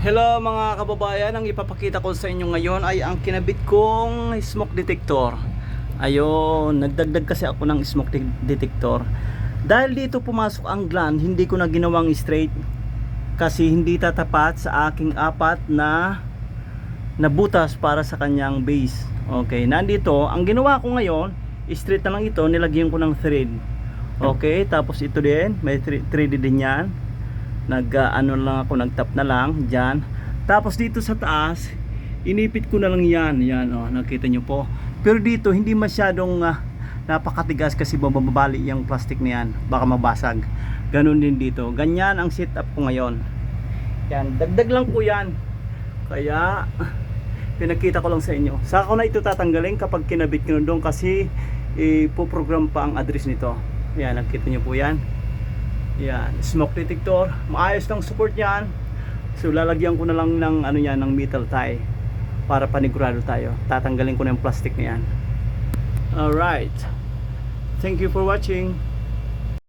Hello mga kababayan, ang ipapakita ko sa inyo ngayon ay ang kinabit kong smoke detector. Ayun, nagdagdag kasi ako ng smoke de- detector. Dahil dito pumasok ang gland, hindi ko na ginawang straight kasi hindi tatapat sa aking apat na na butas para sa kanyang base. Okay, nandito, ang ginawa ko ngayon, straight na lang ito, nilagyan ko ng thread. Okay, tapos ito din, may thre- thread din yan nag uh, ano lang ako nagtap na lang diyan tapos dito sa taas inipit ko na lang yan yan oh nakita nyo po. Pero dito hindi masyadong uh, napakatigas kasi bababali yung plastic na yan baka mabasag. Ganun din dito. Ganyan ang setup ko ngayon. Yan dagdag lang po yan. Kaya pinakita ko lang sa inyo. Saka ko na ito tatanggalin kapag kinabit ko doon kasi ipoprogram pa ang address nito. Yan nakita nyo po yan yan, smoke detector. Maayos ng support niyan. So lalagyan ko na lang ng ano yan, ng metal tie para panigurado tayo. Tatanggalin ko na yung plastic na yan. Alright. Thank you for watching.